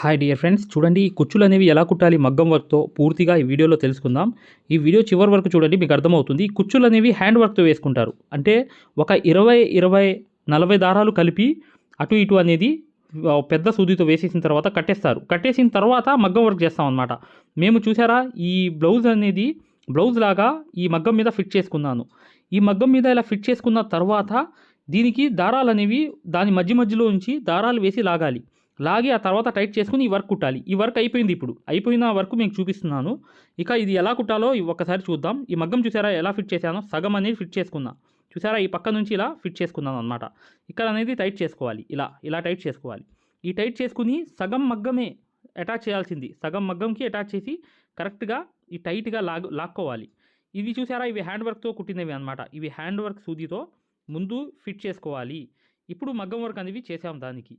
Hi dear friends చూడండి ఈ కుచ్చులు అనేవి ఎలా కుట్టాలి మగ్గం వర్క్తో పూర్తిగా ఈ వీడియోలో తెలుసుకుందాం. ఈ వీడియో చివరి వరకు చూడండి మీకు అర్థమవుతుంది. ఈ కుచ్చులు అనేవి హ్యాండ్ వర్క్తో వేసుకుంటారు. అంటే ఒక ఇరవై ఇరవై నలభై దారాలు కలిపి అటు ఇటు అనేది పెద్ద సూదితో వేసేసిన తర్వాత కట్టేస్తారు. కట్టేసిన తర్వాత మగ్గం వర్క్ చేస్తాం అనమాట మేము చూసారా ఈ బ్లౌజ్ అనేది బ్లౌజ్ లాగా ఈ మగ్గం మీద ఫిట్ చేసుకున్నాను. ఈ మగ్గం మీద ఇలా ఫిట్ చేసుకున్న తర్వాత దీనికి దారాలు అనేవి దాని మధ్య మధ్యలో ఉంచి దారాలు వేసి లాగాలి. లాగి ఆ తర్వాత టైట్ చేసుకుని ఈ వర్క్ కుట్టాలి. ఈ వర్క్ అయిపోయింది ఇప్పుడు. అయిపోయిన వర్క్ మీకు చూపిస్తున్నాను. ఇక ఇది ఎలా కుట్టాలో ఇ- ఒక్కసారి చూద్దాం. ఈ మగ్గం చూసారా? ఎలా ఫిట్ చేశానో? సగం అనేది ఫిట్ చేసుకున్నా. చూసారా? ఈ పక్క నుంచి ఇలా ఫిట్ చేసుకున్నాను అనమాట ఇక్కడ అనేది టైట్ చేసుకోవాలి. ఇలా ఇలా టైట్ చేసుకోవాలి. ఈ టైట్ చేసుకుని సగం మగ్గమే అటాచ్ చేయాల్సింది. సగం మగ్గంకి అటాచ్ చేసి కరెక్ట్గా ఈ టైట్గా లాగ్ లాక్కోవాలి. ఇవి చూసారా? ఇవి హ్యాండ్ వర్క్తో కుట్టినవి అనమాట ఇవి హ్యాండ్ వర్క్ సూదితో ముందు ఫిట్ చేసుకోవాలి. ఇప్పుడు మగ్గం వర్క్ అనేవి చేసాం దానికి.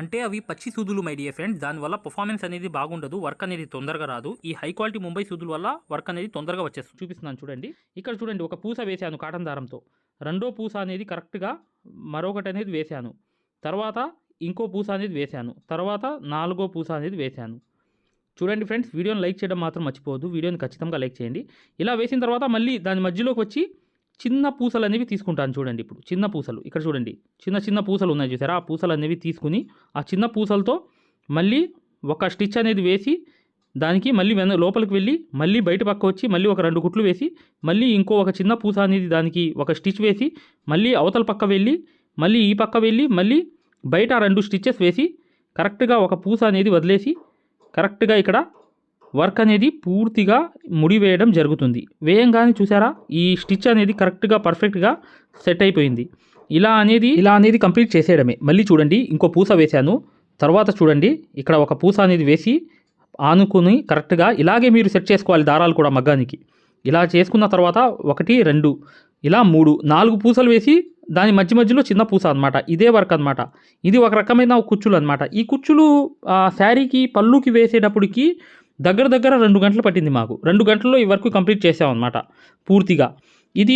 అంటే అవి పచ్చి సూదులు మై డియర్ ఫ్రెండ్స్ దానివల్ల పర్ఫార్మెన్స్ అనేది బాగుండదు వర్క్ అనేది తొందరగా రాదు. ఈ హై క్వాలిటీ ముంబై సూదుల వల్ల వర్క్ అనేది తొందరగా వచ్చేస్తుంది. చూపిస్తున్నాను చూడండి. ఇక్కడ చూడండి ఒక పూస వేశాను కాటన్ దారంతో. రెండో పూస అనేది కరెక్ట్గా మరొకటి అనేది వేశాను. తర్వాత ఇంకో పూస అనేది వేశాను. తర్వాత నాలుగో పూస అనేది వేశాను. చూడండి ఫ్రెండ్స్ వీడియోని లైక్ చేయడం మాత్రం మర్చిపోవద్దు. వీడియోని ఖచ్చితంగా లైక్ చేయండి. ఇలా వేసిన తర్వాత మళ్ళీ దాని మధ్యలోకి వచ్చి చిన్న పూసలు అనేవి తీసుకుంటాను చూడండి ఇప్పుడు. చిన్న పూసలు. ఇక్కడ చూడండి. చిన్న చిన్న పూసలు ఉన్నాయి చూసారా? ఆ పూసలు అనేవి తీసుకుని ఆ చిన్న పూసలతో మళ్ళీ ఒక స్టిచ్ అనేది వేసి దానికి మళ్ళీ వెన లోపలికి వెళ్ళి మళ్ళీ బయట పక్క వచ్చి మళ్ళీ ఒక రెండు గుట్లు వేసి మళ్ళీ ఇంకో ఒక చిన్న పూస అనేది దానికి ఒక స్టిచ్ వేసి మళ్ళీ అవతల పక్క వెళ్ళి మళ్ళీ ఈ పక్క వెళ్ళి మళ్ళీ బయట రెండు స్టిచ్చెస్ వేసి కరెక్ట్గా ఒక పూస అనేది వదిలేసి కరెక్ట్గా ఇక్కడ వర్క్ అనేది పూర్తిగా ముడి వేయడం జరుగుతుంది. వేయంగానే చూసారా? ఈ స్టిచ్ అనేది కరెక్ట్గా పర్ఫెక్ట్గా సెట్ అయిపోయింది. ఇలా అనేది ఇలా అనేది కంప్లీట్ చేసేయడమే. మళ్ళీ చూడండి ఇంకో పూస వేశాను. తర్వాత చూడండి ఇక్కడ ఒక పూస అనేది వేసి ఆనుకుని కరెక్ట్గా ఇలాగే మీరు సెట్ చేసుకోవాలి దారాలు కూడా మగ్గానికి. ఇలా చేసుకున్న తర్వాత ఒకటి రెండు ఇలా మూడు నాలుగు పూసలు వేసి దాని మధ్య మధ్యలో చిన్న పూస అనమాట ఇదే వర్క్ అనమాట ఇది ఒక రకమైన కుచ్చులు అనమాట ఈ కుచ్చులు శారీకి పళ్ళుకి వేసేటప్పటికి దగ్గర దగ్గర రెండు గంటలు పట్టింది మాకు. రెండు గంటల్లో ఈ వర్క్ కంప్లీట్ చేసామన్నమాట పూర్తిగా. ఇది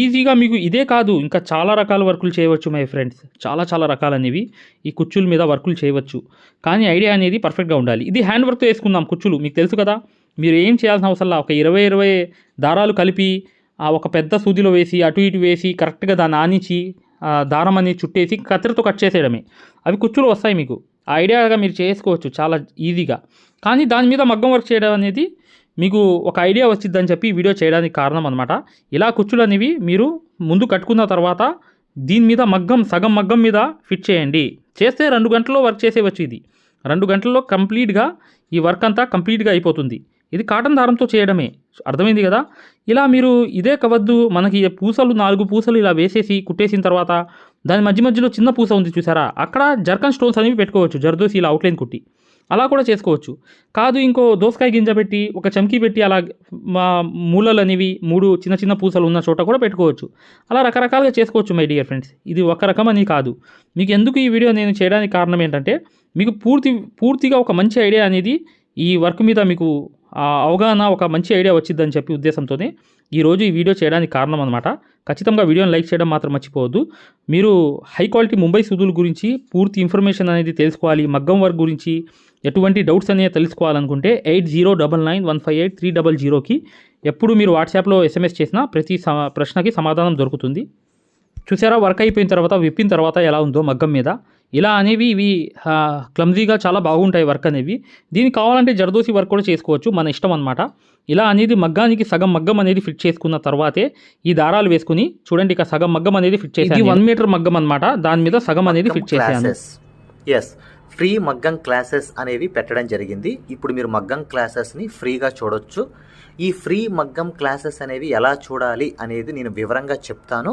ఈజీగా మీకు ఇదే కాదు ఇంకా చాలా రకాల వర్కులు చేయవచ్చు మై ఫ్రెండ్స్. చాలా చాలా రకాలనేవి ఈ కుచ్చుల మీద వర్కులు చేయవచ్చు. కానీ ఐడియా అనేది పర్ఫెక్ట్గా ఉండాలి. ఇది హ్యాండ్ వర్క్తో వేసుకుందాం కుచ్చులు మీకు తెలుసు కదా? మీరు ఏం చేయాల్సిన అవసరం ఒక ఇరవై ఇరవై దారాలు కలిపి ఆ ఒక పెద్ద సూదిలో వేసి అటు ఇటు వేసి కరెక్ట్గా దాన్ని ఆనించి ఆ దారం అనేది చుట్టేసి కత్తిరతో కట్ చేసేయడమే. అవి కుచ్చులు వస్తాయి మీకు. ఐడియాగా మీరు చేసుకోవచ్చు చాలా ఈజీగా. కానీ దాని మీద మగ్గం వర్క్ చేయడం అనేది మీకు ఒక ఐడియా వచ్చిందని చెప్పి వీడియో చేయడానికి కారణం అనమాట ఇలా కుచ్చులు అనేవి మీరు ముందు కట్టుకున్న తర్వాత దీని మీద మగ్గం సగం మగ్గం మీద ఫిట్ చేయండి. చేస్తే రెండు గంటల్లో వర్క్ చేసేవచ్చు ఇది. రెండు గంటల్లో కంప్లీట్గా ఈ వర్క్ అంతా కంప్లీట్గా అయిపోతుంది. ఇది కాటన్ దారంతో చేయడమే. అర్థమైంది కదా? ఇలా మీరు ఇదే కవద్దు మనకి పూసలు నాలుగు పూసలు ఇలా వేసేసి కుట్టేసిన తర్వాత దాని మధ్య మధ్యలో చిన్న పూస ఉంది చూసారా? అక్కడ జర్కన్ స్టోన్స్ అనేవి పెట్టుకోవచ్చు జర్దోసి ఇలా అవుట్లైన్ కుట్టి. అలా కూడా చేసుకోవచ్చు. కాదు ఇంకో దోసకాయ గింజ పెట్టి ఒక చమ్కీ పెట్టి అలా మా మూలలు అనేవి మూడు చిన్న చిన్న పూసలు ఉన్న చోట కూడా పెట్టుకోవచ్చు. అలా రకరకాలుగా చేసుకోవచ్చు మై డియర్ ఫ్రెండ్స్. ఇది ఒక రకం అని కాదు. మీకు ఎందుకు ఈ వీడియో నేను చేయడానికి కారణం ఏంటంటే మీకు పూర్తి పూర్తిగా ఒక మంచి ఐడియా అనేది ఈ వర్క్ మీద మీకు ఆ అవగాహన ఒక మంచి ఐడియా వచ్చిందని చెప్పి ఉద్దేశంతోనే ఈరోజు ఈ వీడియో చేయడానికి కారణం అనమాట ఖచ్చితంగా వీడియోని లైక్ చేయడం మాత్రం మర్చిపోవద్దు. మీరు హై క్వాలిటీ ముంబై సూదుల గురించి పూర్తి ఇన్ఫర్మేషన్ అనేది తెలుసుకోవాలి. మగ్గం వర్క్ గురించి ఎటువంటి డౌట్స్ అనేవి తెలుసుకోవాలనుకుంటే eight zero double nine one five eight three double జీరోకి ఎప్పుడు మీరు వాట్సాప్లో ఎస్ఎంఎస్ చేసినా ప్రతి ప్రశ్నకి సమాధానం దొరుకుతుంది. చూసారా? వర్క్ అయిపోయిన తర్వాత విప్పిన తర్వాత ఎలా ఉందో మగ్గం మీద. ఇలా అనేవి ఇవి క్లమ్జీగా చాలా బాగుంటాయి వర్క్ అనేవి. దీనికి కావాలంటే జర్దోసి వర్క్ కూడా చేసుకోవచ్చు మన ఇష్టం అనమాట ఇలా అనేది మగ్గానికి సగం మగ్గం అనేది ఫిట్ చేసుకున్న తర్వాతే ఈ దారాలు వేసుకుని చూడండి ఇక సగం మగ్గం అనేది ఫిట్ చేసి వన్ మీటర్ మగ్గం అనమాట దాని మీద సగం అనేది ఫిట్ క్లాసెస్. ఎస్ ఫ్రీ మగ్గం క్లాసెస్ అనేవి పెట్టడం జరిగింది. ఇప్పుడు మీరు మగ్గం క్లాసెస్ని ఫ్రీగా చూడొచ్చు. ఈ ఫ్రీ మగ్గం క్లాసెస్ అనేవి ఎలా చూడాలి అనేది నేను వివరంగా చెప్తాను.